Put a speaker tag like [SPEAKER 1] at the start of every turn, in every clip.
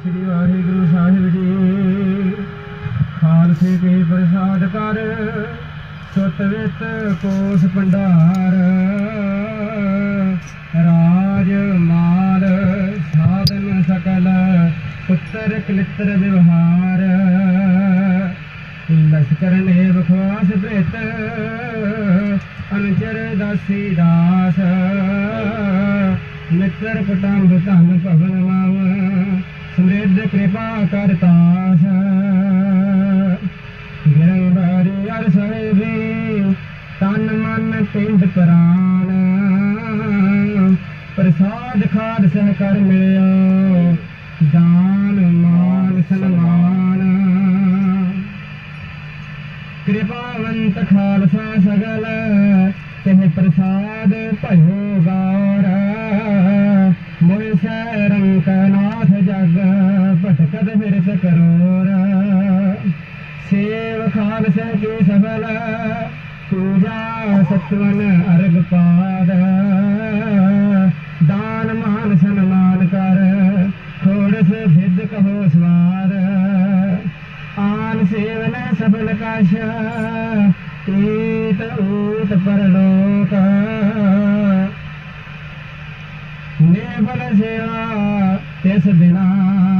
[SPEAKER 1] ਸ੍ਰੀ ਵਾਹਿਗੁਰੂ ਸਾਹਿਬ ਜੀ। ਖਾਲਸੇ ਕੇ ਪ੍ਰਸਾਦ ਕਰ, ਸੁਤ ਕੋਸ ਭੰਡਾਰ। ਰਾਜ ਮਾਲ ਸਾਧਨ ਸਕਲ, ਪੁੱਤਰ ਕਲਿੱਤਰ ਵਿਵਹਾਰ। ਲਸ਼ਕਰ ਨੇ ਬਖਵਾਸ ਭੇਟ ਅਨਚਰ ਦਾਸੀ ਦਾਸ। ਮਿੱਤਰ ਕੁਟੰਬ ਧਨ ਭਵਨ कृपा करता है गिरंगरी भी तन मन पिंड प्राण प्रसाद खाद सह कर दान, मान, सन्मान। कृपावंत खालसा सगल, तेह प्रसाद भयो गौर। मुझसे रंगना भगत फिर से करोरा। सेव खान से की सबल। पूजा सत्वन अर्घ पाद। दान मान सम्मान कर। थोड़ से भिद कहो स्वार आन सेवन सबल काश। ईत ऊत परलोक ने बल सेवा, तिस बिना।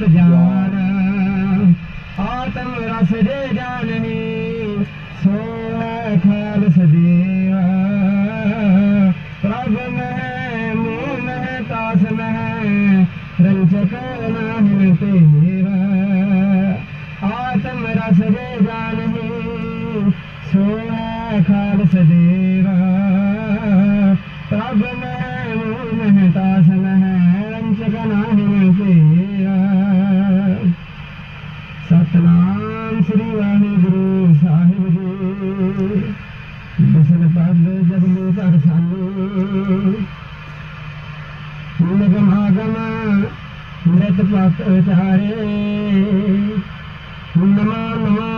[SPEAKER 1] मस्त आतम रस दे जाननी, सोना खालस देवा प्रभ में, मुँह में, तास में रंजक नाहन तेरा आतम रस दे जाननी, सोना खालस देवा प्रभ में आगम मृतपातहारे नमा नमा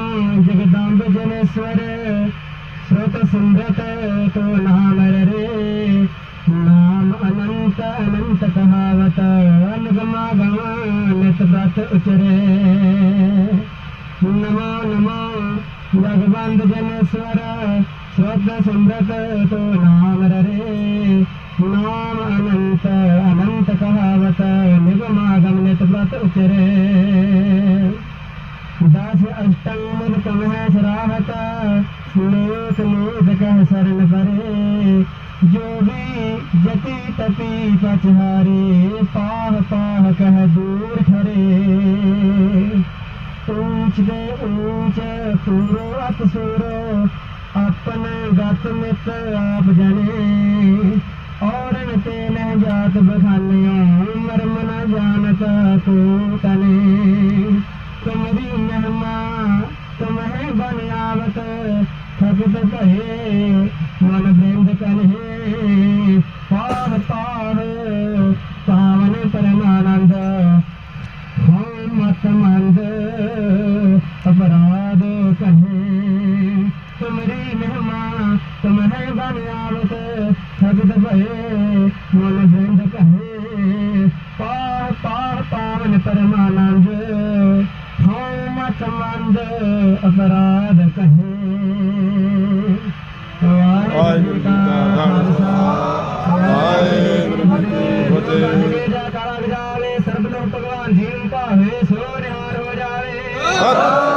[SPEAKER 1] जगदाम्ब जनेश्वर श्रोत सुंदत तो नाम रे। नाम अनंत अनंत कहावत, अनुगमा गमा नृतपात उचरे। नमो नमो जगबंद जनेश्वर श्रोत सुंदत करे दास अष्टंग मन कमह सराहता लोक लोक कह शरण परे। जो भी जति तपि पचहारे, पाह पाह कह दूर खरे। ऊंच दे ऊंच पूरो अत सूरो, अपने गत मित आप जने। और तेन जात बखाने पावन परंदध कने तुमरीहमान तुमें बन आवते मन ਮੰਦ ਅਪਰਾਧ ਕਹੇ ਵਾਹਿਗੁਰੂ ਜੀ ਕਾ ਖਾਲਸਾ ਵਾਹਿਗੁਰੂ ਜੀ ਕੀ ਫਤਿਹ ਜੈ ਕਾਲਾ ਗਜਾਵੇ ਸਰਬ ਲੋਕ ਭਗਵਾਨ ਜੀ ਨੂੰ ਭਾਵੇ ਸੋ ਨਿਹਾਲ ਹੋ ਜਾਵੇ